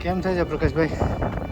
કેમ થાય છે પ્રકાશભાઈ?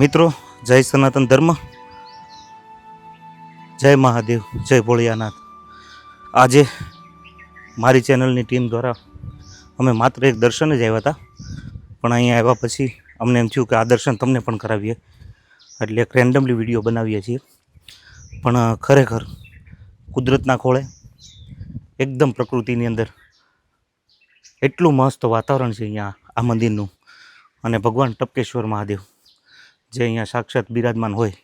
મિત્રો, જય સનાતન ધર્મ. જય મહાદેવ, જય ભોળિયાનાથ. આજે મારી ચેનલની ટીમ દ્વારા અમે માત્ર એક દર્શન જ આવ્યા હતા. પણ અહીંયા આવ્યા પછી અમને એમ થયું કે આ દર્શન તમને પણ કરાવીએ. એટલે એક રેન્ડમલી વીડિયો બનાવીએ છીએ. પણ ખરેખર કુદરતના ખોળે એકદમ પ્રકૃતિની અંદર એટલું મસ્ત વાતાવરણ છે અહીંયા આ મંદિરનું. અને ભગવાન ટપકેશ્વર મહાદેવ. જે અહીંયા સાક્ષાત બિરાજમાન હોય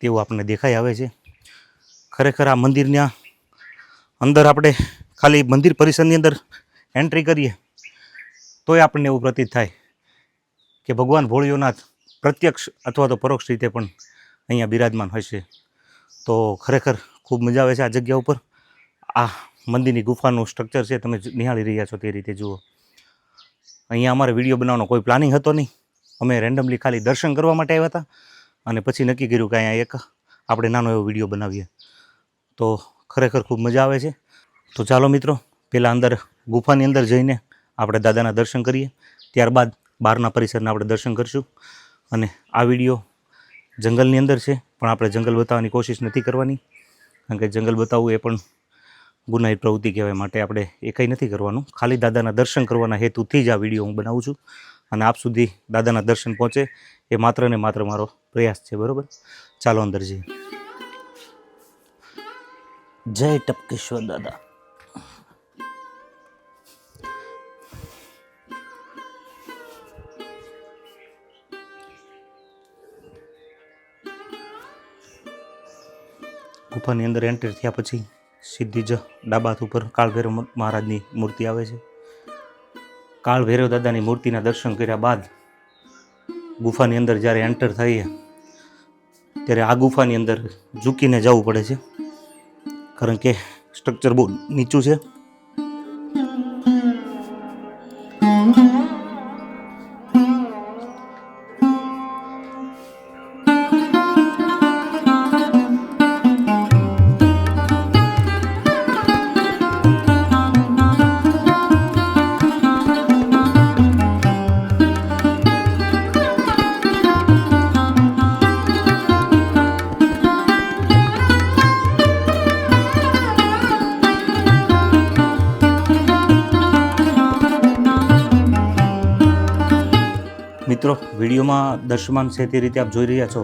તેવું આપણને દેખાઈ આવે છે. ખરેખર આ મંદિરના અંદર આપણે ખાલી મંદિર પરિસરની અંદર એન્ટ્રી કરીએ તોય આપણને એવું પ્રતીત થાય કે ભગવાન ભોળિયોનાથ પ્રત્યક્ષ અથવા તો પરોક્ષ રીતે પણ અહીંયા બિરાજમાન હશે તો ખરેખર ખૂબ મજા આવે છે આ જગ્યા ઉપર. આ મંદિરની ગુફાનું સ્ટ્રક્ચર છે, તમે નિહાળી રહ્યા છો તે રીતે જુઓ. અહીંયા અમારે વીડિયો બનાવવાનો કોઈ પ્લાનિંગ હતો નહીં. અમે રેન્ડમલી ખાલી દર્શન કરવા માટે આવ્યા હતા અને પછી નક્કી કર્યું કે અહીંયા એક આપણે નાનો એવો વીડિયો બનાવીએ. તો ખરેખર ખૂબ મજા આવે છે. તો ચાલો મિત્રો પહેલાં અંદર ગુફાની અંદર જઈને આપણે દાદાના દર્શન કરીએ. ત્યારબાદ બહારના પરિસરના આપણે દર્શન કરીશું. અને આ વીડિયો જંગલની અંદર છે, પણ આપણે જંગલ બતાવવાની કોશિશ નથી કરવાની. કારણ કે જંગલ બતાવવું એ પણ ગુનાહિત પ્રવૃત્તિ કહેવાય, માટે આપણે એ કંઈ નથી કરવાનું. ખાલી દાદાના દર્શન કરવાના હેતુથી જ આ વીડિયો હું બનાવું છું. અને આપ સુધી દાદાના દર્શન પહોંચે એ માત્ર ને માત્ર મારો પ્રયાસ છે બરાબર? ચાલો અંદર જઈએ. જય ટપકેશ્વર દાદા. ગુફાની અંદર એન્ટર થયા પછી સીધી જ ડાબા હાથ ઉપર કાળભૈરવ મહારાજની મૂર્તિ આવે છે. કાળ ભૈરવ દાદાની મૂર્તિના દર્શન કર્યા બાદ ગુફાની અંદર જ્યારે એન્ટર થઈએ, ત્યારે આ ગુફાની અંદર ઝૂકીને જવું પડે છે. કારણ કે સ્ટ્રક્ચર બહુ નીચું છે. મિત્રો, વિડીયોમાં દર્શમાન છે તે રીતે આપ જોઈ રહ્યા છો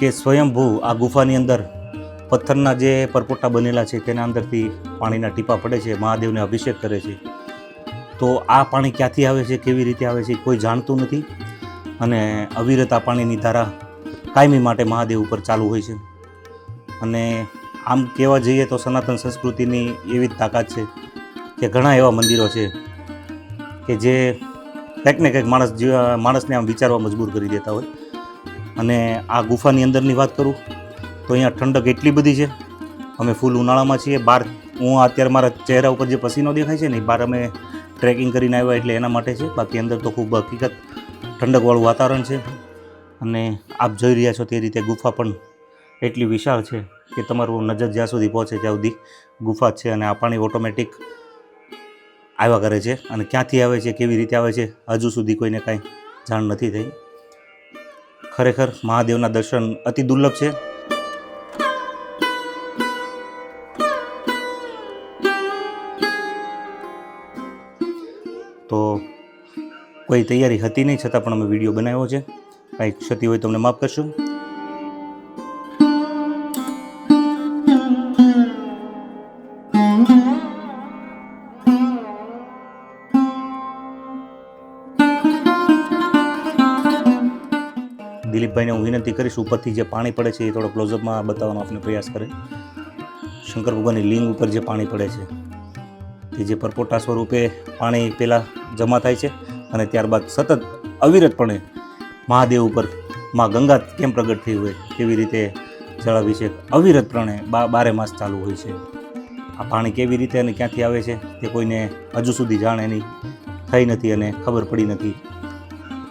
કે સ્વયંભૂ આ ગુફાની અંદર પથ્થરના જે પરપોટા બનેલા છે તેના અંદરથી પાણીના ટીપા પડે છે, મહાદેવને અભિષેક કરે છે. તો આ પાણી ક્યાંથી આવે છે, કેવી રીતે આવે છે, કોઈ જાણતું નથી અને અવિરત આ પાણીની ધારા કાયમી માટે મહાદેવ ઉપર ચાલુ હોય છે. અને આમ કહેવા જઈએ તો સનાતન સંસ્કૃતિની એવી જ તાકાત છે કે ઘણા એવા મંદિરો છે કે જે કંઈક ને કંઈક માણસ માણસને આમ વિચારવા મજબૂર કરી દેતા હોય. અને આ ગુફાની અંદરની વાત કરું, તો અહીંયા ઠંડક એટલી બધી છે, અમે ફૂલ ઉનાળામાં છીએ બહાર હું અત્યારે મારા ચહેરા ઉપર જે પસીનો દેખાય છે ને, એ બહાર અમે ટ્રેકિંગ કરીને આવ્યા એટલે એના માટે છે. બાકી અંદર તો ખૂબ હકીકત ઠંડકવાળું વાતાવરણ છે. અને આપ જોઈ રહ્યા છો તે રીતે ગુફા પણ એટલી વિશાળ છે કે તમારું નજર જ્યાં સુધી પહોંચે ત્યાં સુધી ગુફા છે અને આ પાણી ઓટોમેટિક આવ્યા કરે છે અને ક્યાંથી આવે છે, કેવી રીતે આવે છે, હજુ સુધી કોઈને કાંઈ જાણ નથી થઈ. ખરેખર મહાદેવના દર્શન અતિ દુર્લભ છે. તો કોઈ તૈયારી હતી નહીં, છતાં પણ અમે વીડિયો બનાવ્યો છે. કાંઈ ક્ષતિ હોય તો અમને માફ કરશો. દિલીપભાઈને હું વિનંતી કરીશ, ઉપરથી જે પાણી પડે છે એ થોડો ક્લોઝઅપમાં બતાવવાનો આપણે પ્રયાસ કરે. શંકર ભગવાનની લિંગ ઉપર જે પાણી પડે છે તે જે પરપોટા સ્વરૂપે પાણી પહેલાં જમા થાય છે અને ત્યારબાદ સતત અવિરતપણે મહાદેવ ઉપરમાં ગંગા કેમ પ્રગટ થઈ હોય કેવી રીતે જળાભિષેક અવિરતપણે બા, બારે માસ ચાલુ હોય છે. આ પાણી કેવી રીતે અને ક્યાંથી આવે છે તે કોઈને હજુ સુધી જાણે એની થઈ નથી અને ખબર પડી નથી.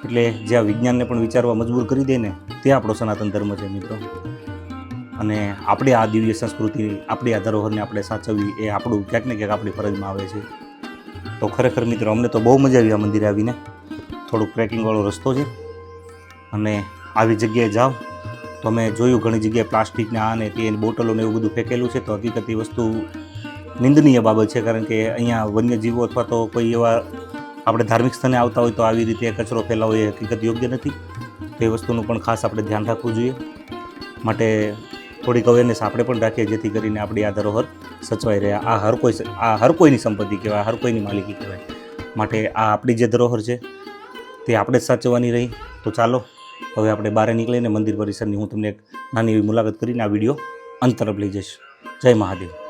એટલે જે આ વિજ્ઞાનને પણ વિચારવા મજબૂર કરી દે ને તે આપણો સનાતન ધર્મ છે મિત્રો. અને આપણી આ દિવ્ય સંસ્કૃતિ, આપણી આ ધરોહરને આપણે સાચવવી એ આપણું ક્યાંક ને ક્યાંક આપણી ફરજમાં આવે છે. તો ખરેખર મિત્રો, અમને તો બહુ મજા આવી આ મંદિરે આવીને. થોડુંક ટ્રેકિંગવાળો રસ્તો છે. અને આવી જગ્યાએ જાઓ. તો અમે જોયું ઘણી જગ્યાએ પ્લાસ્ટિકના આ ને તે બોટલો ને એવું બધું ફેંકેલું છે. તો હકીકત એ વસ્તુ નિંદનીય બાબત છે. કારણ કે અહીંયા વન્યજીવો અથવા તો કોઈ એવા આપણે ધાર્મિક સ્થળે આવતા હોય તો આવી રીતે કચરો ફેલાવો એ હકીકત યોગ્ય નથી. તો એ વસ્તુનું પણ ખાસ આપણે ધ્યાન રાખવું જોઈએ. માટે થોડીક અવેરનેસ આપણે પણ રાખીએ, જેથી કરીને આપણી આ ધરોહર સચવાઈ રહે. આ હર કોઈ આ હર કોઈની સંપત્તિ કહેવાય હર કોઈની માલિકી કહેવાય. માટે આ આપણી જે ધરોહર છે, તે આપણે જ સાચવવાની રહી. તો ચાલો, હવે આપણે બહાર નીકળીને મંદિર પરિસરની હું તમને એક નાની એવી મુલાકાત કરીને આ વીડિયો અંત લઈ જઈશ. જય મહાદેવ.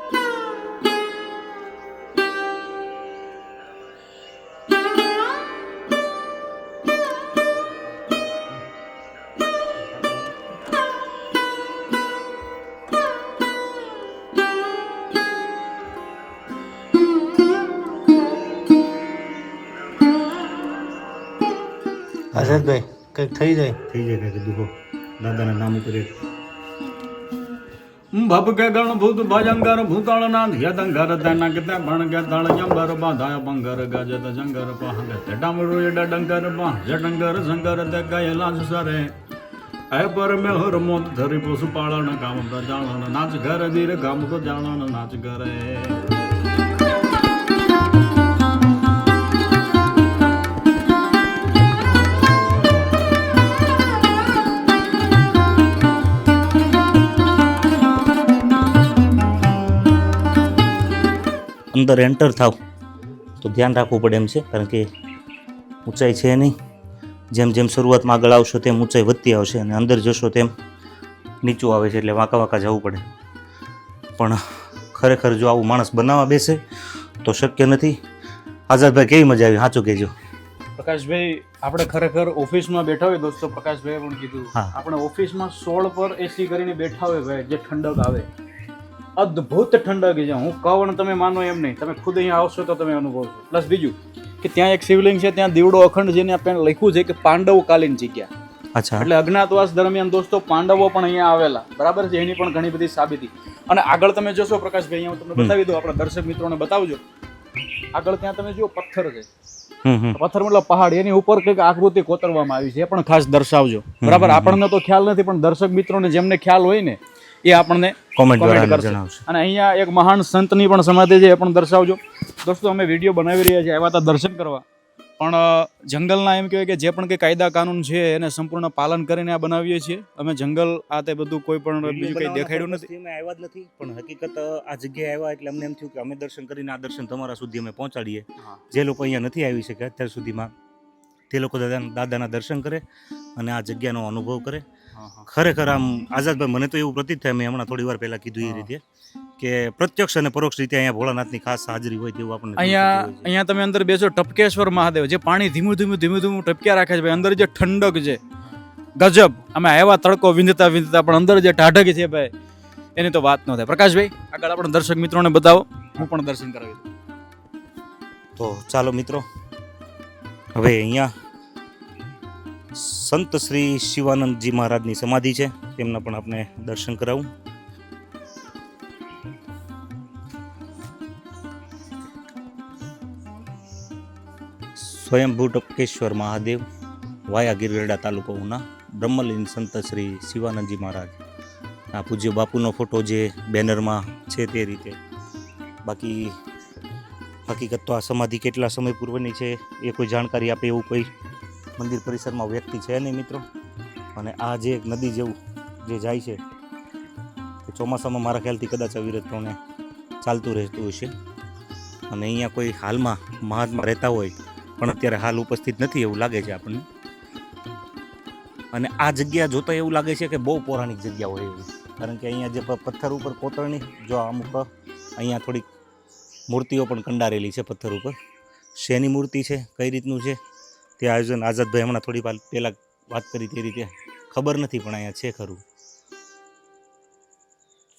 થઈ જાય. થઈ જાય કંઈક દુઃખો. દાદાના નામ ઉપર એક. ભપકે ગણ ભૂત ભજંગર ભૂતળ નાથ યદંગર ધન ગતે ભણ ગે તળ જંબર બાંધાય બંગર ગજત જંગર પહંગ. તે ડામરુ એડ ડંગર પહ જડંગર સંગર તે ગયેલા સરે. અય પર મે હર મોત ધરી પશુ પાળણ કામ પ્રજાળન નાચ ઘર ધીર ગામ તો જાણન નાચ ઘરે. અંદર એન્ટર થાવ. તો ધ્યાન રાખવું પડે એમ છે કારણ કે ઊંચાઈ છે નહીં. જેમ જેમ શરૂઆતમાં આગળ આવશો તેમ ઊંચાઈ વધતી આવશે અને અંદર જશો તેમ નીચું આવે છે એટલે વાંકા વાંકા જવું પડે. પણ ખરેખર જો આવું માણસ બનાવવા બેસે તો શક્ય નથી. આઝાદભાઈ કેવી મજા આવી? સાચું કહેજો. પ્રકાશભાઈ આપણે ખરેખર ઓફિસમાં બેઠા હોય દોસ્તો પ્રકાશભાઈ પણ કીધું. હા. આપણે ઓફિસમાં સોળ પર એસી કરીને બેઠા હોય ભાઈ જે ઠંડક આવે. અદ્ભુત ઠંડક છે. હું કહું તમે માનો એમ નહીં. તમે ખુદ અહીંયા આવશો તો તમે અનુભવશો. પ્લસ બીજું કે ત્યાં એક શિવલિંગ છે ત્યાં દીવડો અખંડ જેને આપણે લખ્યું છે કે પાંડવ કાલીન જગ્યા. અચ્છા. એટલે અજ્ઞાતવાસ દરમિયાન દોસ્તો પાંડવો પણ અહીંયા આવેલા. બરાબર છે? એની પણ ઘણી બધી સાબિતી. અને આગળ તમે જોશો પ્રકાશભાઈ હું તમને બતાવી દઉં આપણા દર્શક મિત્રોને બતાવજો. આગળ ત્યાં તમે જુઓ પથ્થર છે. પથ્થર મતલબ પહાડ. એની ઉપર કંઈક આકૃતિ કોતરવામાં આવી છે. એ પણ ખાસ દર્શાવજો. બરાબર? આપણને તો ખ્યાલ નથી પણ દર્શક મિત્રોને જેમને ખ્યાલ હોય ને એ આપણને કોમેન્ટ દ્વારા કરશે. અને અહીંયા એક મહાન સંતની પણ સમાધિ છે એ પણ દર્શાવજો. દોસ્તો અમે વીડિયો બનાવી રહ્યા છીએ આવ્યા હતા દર્શન કરવા. પણ જંગલના એમ કહેવાય કે જે પણ કંઈ કાયદા કાનૂન છે એને સંપૂર્ણ પાલન કરીને આ બનાવીએ છીએ. અમે જંગલ આ તે બધું કોઈ પણ બીજું કંઈ દેખાડ્યું નથી. અમે આવ્યા જ નથી પણ હકીકત આ જગ્યાએ આવ્યા એટલે અમને એમ થયું કે અમે દર્શન કરીને આ દર્શન તમારા સુધી અમે પહોંચાડીએ. જે લોકો અહીંયા નથી આવી શકે અત્યાર સુધીમાં તે લોકો દાદા દાદાના દર્શન કરે અને આ જગ્યાનો અનુભવ કરે. ખરેખર આમ આઝાદભાઈ મને તો એવું પ્રતીત થાય મેં હમણાં થોડી વાર પહેલા કીધું એ રીતે કે પ્રત્યક્ષ અને પરોક્ષ રીતે અહીંયા ભોળાનાથની ખાસ હાજરી હોય તેવું આપણને અહીંયા. અહીંયા તમે અંદર બેસો ટપકેશ્વર મહાદેવ જે પાણી ધીમું ધીમું ધીમું ધીમું ટપક્યા રાખે છે ભાઈ અંદર જે ઠંડક છે ગજબ અમે આવ્યા તડકો વિંધતા વિંધતા પણ અંદર જે ટાઢક છે ભાઈ એની તો વાત ન થાય. પ્રકાશભાઈ આગળ આપણે દર્શક મિત્રોને બતાવો હું પણ દર્શન કરાવી તો ચાલો મિત્રો હવે અહીંયા સંત શ્રી શિવાનંદજી મહારાજની સમાધિ છે. તેમના પણ આપણે દર્શન કરાવું. સ્વયંભૂ ટપકેશ્વર મહાદેવ, વાયા ગિરગરડા તાલુકો ઉના, બ્રહ્મલીન સંત શ્રી શિવાનંદજી મહારાજ. આ પૂજ્ય બાપુનો ફોટો જે બેનરમાં છે તે રીતે. બાકી, હકીકત તો આ સમાધિ કેટલા સમય પૂર્વની છે એ કોઈ જાણકારી આપે એવું કોઈ મંદિર પરિસરમાં વ્યક્તિ છે નહીં મિત્રો. અને આ જે એક નદી જેવું જે જાય છે તે ચોમાસામાં મારા ખ્યાલથી કદાચ અવિરતપણે ચાલતું રહેતું હશે. અને અહીંયા કોઈ હાલમાં મહાત્મા રહેતા હોય, પણ અત્યારે હાલ ઉપસ્થિત નથી એવું લાગે છે આપણને. અને આ જગ્યા જોતા એવું લાગે છે કે બહુ પૌરાણિક જગ્યા હોય એવી. કારણ કે અહીંયા જે પથ્થર ઉપર કોતરણી, જો અમુક અહીંયા થોડીક મૂર્તિઓ પણ કંડારેલી છે પથ્થર ઉપર. શેની મૂર્તિ છે, કઈ રીતનું છે? તે આયોજન આઝાદભાઈ હમણાં થોડી વાર પહેલાં વાત કરી તે રીતે. ખબર નથી પણ અહીંયા છે ખરું.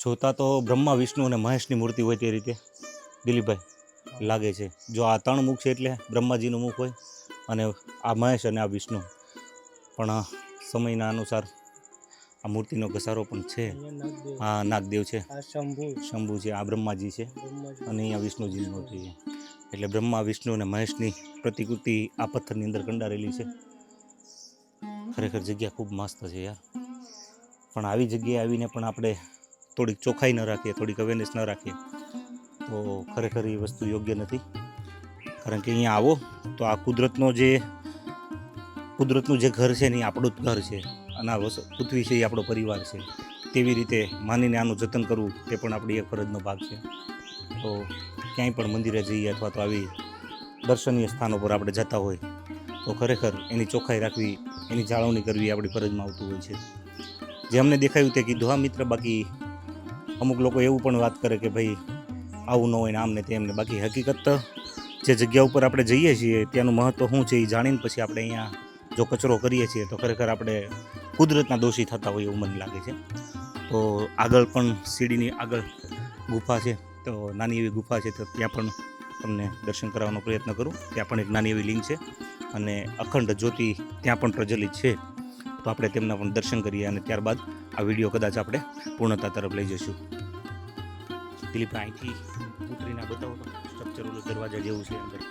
જોતા તો બ્રહ્મા વિષ્ણુ અને મહેશની મૂર્તિ હોય તે રીતે. દિલીપભાઈ લાગે છે. જો આ ત્રણ મુખ છે એટલે બ્રહ્માજીનું મુખ હોય અને આ મહેશ અને આ વિષ્ણુ. પણ સમયના અનુસાર આ મૂર્તિનો ઘસારો પણ છે. આ નાગદેવ છે. શંભુ. શંભુ છે. આ બ્રહ્માજી છે. અને અહીંયા વિષ્ણુજીની મૂર્તિ છે. એટલે બ્રહ્મા, વિષ્ણુ અને મહેશની પ્રતિકૃતિ આ પથ્થરની અંદર કંડારેલી છે. ખરેખર જગ્યા ખૂબ મસ્ત છે યાર. પણ આવી જગ્યાએ આવીને પણ આપણે થોડીક ચોખ્ખાઈ ન રાખીએ, થોડીક અવેરનેસ ન રાખીએ, તો ખરેખર એ વસ્તુ યોગ્ય નથી. કારણ કે અહીંયા આવો, તો આ કુદરતનો જે, કુદરતનું જે ઘર છે ને એ આપણું જ ઘર છે. અને આ પૃથ્વી છે એ આપણો પરિવાર છે. તેવી રીતે માનીને આનું જતન કરવું, તે પણ આપણી એક ફરજનો ભાગ છે. તો ક્યાંય પણ મંદિરે જઈએ અથવા તો આવી દર્શનીય સ્થાનો પર આપણે જતા હોય, તો ખરેખર એની ચોખ્ખાઈ રાખવી, એની જાળવણી કરવી આપણી ફરજમાં આવતું હોય છે. જે અમને દેખાયું તે કીધું, હા, મિત્ર, બાકી અમુક લોકો એવું પણ વાત કરે કે ભાઈ, આવું ન હોય ને આમ ને તેમને. બાકી હકીકત જે જગ્યા ઉપર આપણે જઈએ છીએ, ત્યાંનું મહત્ત્વ શું છે એ જાણીને પછી આપણે અહીંયા જો કચરો કરીએ છીએ, તો ખરેખર આપણે કુદરતના દોષી થતા હોય એવું મને લાગે છે. તો આગળ પણ સીડીની આગળ ગુફા છે. તો નાની એવી ગુફા છે તો ત્યાં પણ તમને દર્શન કરાવવાનો પ્રયત્ન કરું. ત્યાં પણ એક નાની એવી લિંક છે અને અખંડ જ્યોતિ ત્યાં પણ પ્રજ્વલિત છે. તો આપણે તેમના પણ દર્શન કરીએ અને ત્યારબાદ આ વીડિયો કદાચ આપણે પૂર્ણતા તરફ લઈ જઈશું. દિલીપ, અહીંથી ઉતરીને બતાવો સ્ટ્રક્ચર દરવાજા જેવું છે અંદર.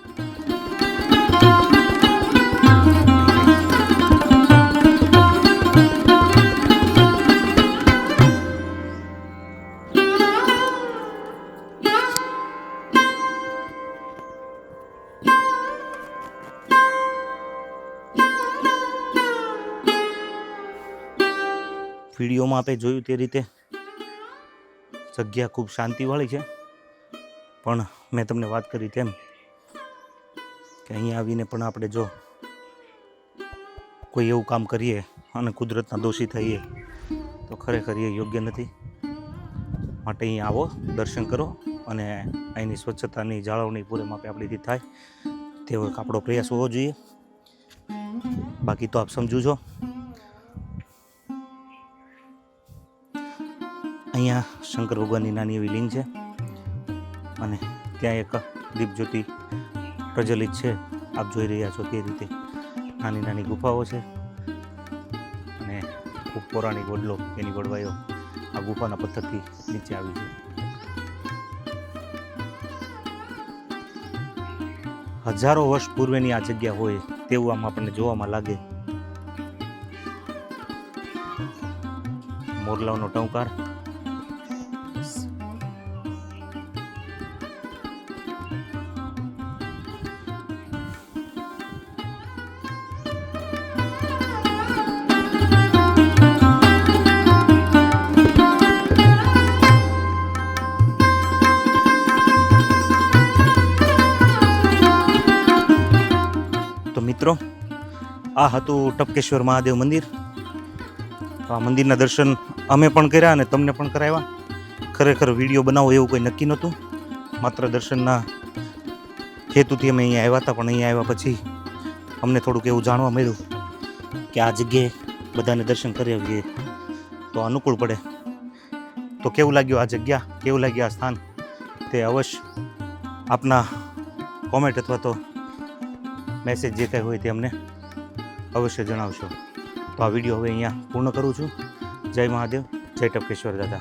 વિડીયોમાં આપણે જોયું તે રીતે. જગ્યા ખૂબ શાંતિવાળી છે. પણ મેં તમને વાત કરી તેમ કે અહીંયા આવીને પણ આપણે જો કોઈ એવું કામ કરીએ અને કુદરતના દોષી થઈએ, તો ખરેખર એ યોગ્ય નથી. માટે અહીં આવો, દર્શન કરો અને અહીંની સ્વચ્છતાની જાળવણી પૂરે માપે આપણીથી થાય. તેવો એક આપણો પ્રયાસ હોવો જોઈએ. બાકી તો આપ સમજુ છો. અહીંયા શંકર ભગવાનની નાની એવી લિંગ છે. અને ત્યાં એક દીપજ્યોતિ પ્રજ્વલિત છે. આપ જોઈ રહ્યા છો તે રીતે નાની નાની ગુફાઓ છે. અને ખૂબ પૌરાણિક વડલો એની વડવાઈઓ આ ગુફાના પથ્થરથી નીચે આવી છે. હજારો વર્ષ પૂર્વેની આ જગ્યા હોય તેવું આમ આપણને જોવામાં લાગે. મોરલાઓનો ટંકાર મિત્રો, આ હતું ટપકેશ્વર મહાદેવ મંદિર. આ મંદિરના દર્શન અમે પણ કર્યા અને તમને પણ કરાવ્યા. ખરેખર વીડિયો બનાવો એવું કંઈ નક્કી નહોતું. માત્ર દર્શનના હેતુથી અમે અહીંયા આવ્યા હતા, પણ અહીંયા આવ્યા પછી અમને થોડુંક એવું જાણવા મળ્યું કે આ જગ્યાએ બધાને દર્શન કરી આવીએ તો અનુકૂળ પડે. તો કેવું લાગ્યું આ જગ્યા? કેવું લાગ્યું આ સ્થાન? તે અવશ્ય આપના કોમેન્ટ અથવા તો મેસેજ જે કંઈ હોય તે અમને અવશ્ય જણાવશો. તો આ વીડિયો હવે અહીંયા પૂર્ણ કરું છું. જય મહાદેવ, જય ટપકેશ્વર દાદા.